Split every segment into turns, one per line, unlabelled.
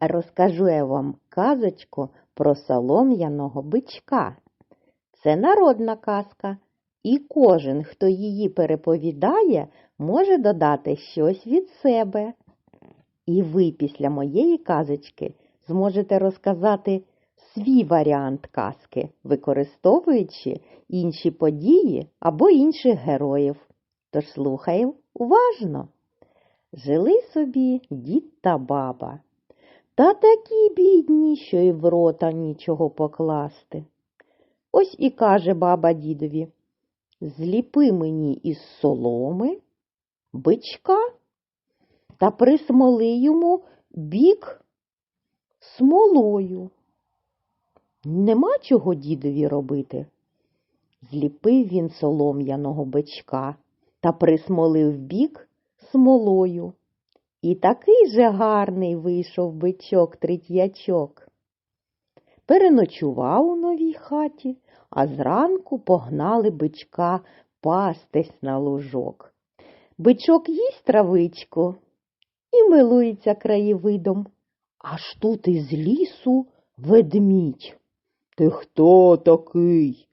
Розкажу я вам казочку про солом'яного бичка. Це народна казка, і кожен, хто її переповідає, може додати щось від себе. І ви після моєї казочки зможете розказати свій варіант казки, використовуючи інші події або інших героїв. Тож слухаємо уважно. Жили собі дід та баба. Та такі бідні, що й в рота нічого покласти. Ось і каже баба дідові, зліпи мені із соломи бичка та присмоли йому бік смолою. Нема чого дідові робити. Зліпив він солом'яного бичка та присмолив бік смолою. І такий же гарний вийшов бичок третячок. Переночував у новій хаті, а зранку погнали бичка пастись на лужок. Бичок їсть травичку і милується краєвидом. Аж тут із лісу ведмідь. Ти хто такий?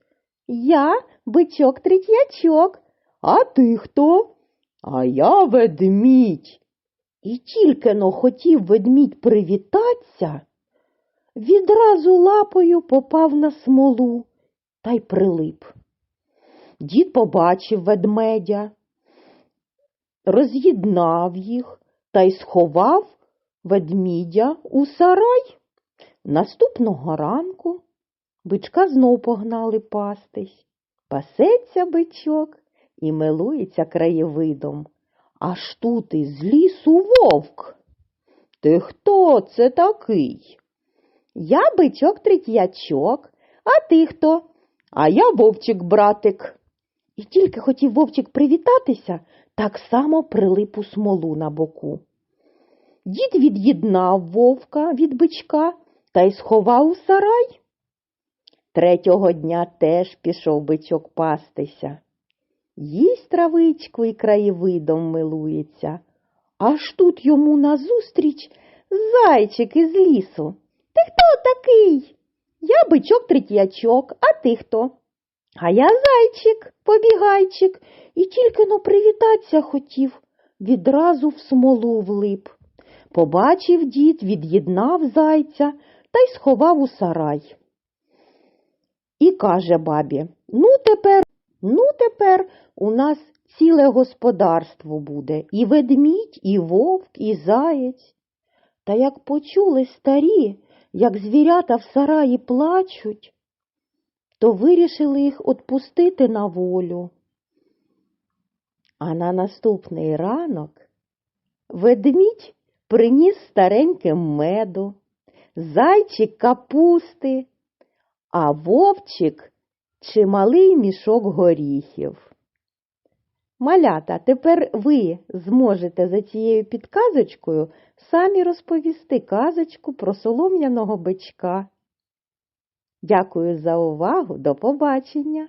Я бичок третячок. А ти хто? А я ведмідь. І тільки но хотів ведмідь привітатися, відразу лапою попав на смолу та й прилип. Дід побачив ведмедя, роз'єднав їх та й сховав ведмідя у сарай. Наступного ранку бичка знов погнали пастись. Пасеться бичок і милується краєвидом. Аж тут із лісу вовк. Ти хто це такий? Я бичок третячок, а ти хто? А я вовчик братик. І тільки хотів вовчик привітатися, так само прилип у смолу на боку. Дід від'єднав вовка від бичка та й сховав у сарай. Третього дня теж пішов бичок пастися. Їсть травичку і краєвидом милується. Аж тут йому назустріч зайчик із лісу. Ти хто такий? Я бичок третячок, а ти хто? А я зайчик, побігайчик, і тільки но привітатися хотів, відразу в смолу влип. Побачив дід, від'єднав зайця та й сховав у сарай. І каже бабі, ну тепер, ну тепер у нас ціле господарство буде, і ведмідь, і вовк, і заєць. Та як почули старі, як звірята в сараї плачуть, то вирішили їх отпустити на волю. А на наступний ранок ведмідь приніс стареньким меду, зайчик капусти, а вовчик чималий мішок горіхів. Малята, тепер ви зможете за цією підказочкою самі розповісти казочку про солом'яного бичка. Дякую за увагу, до побачення!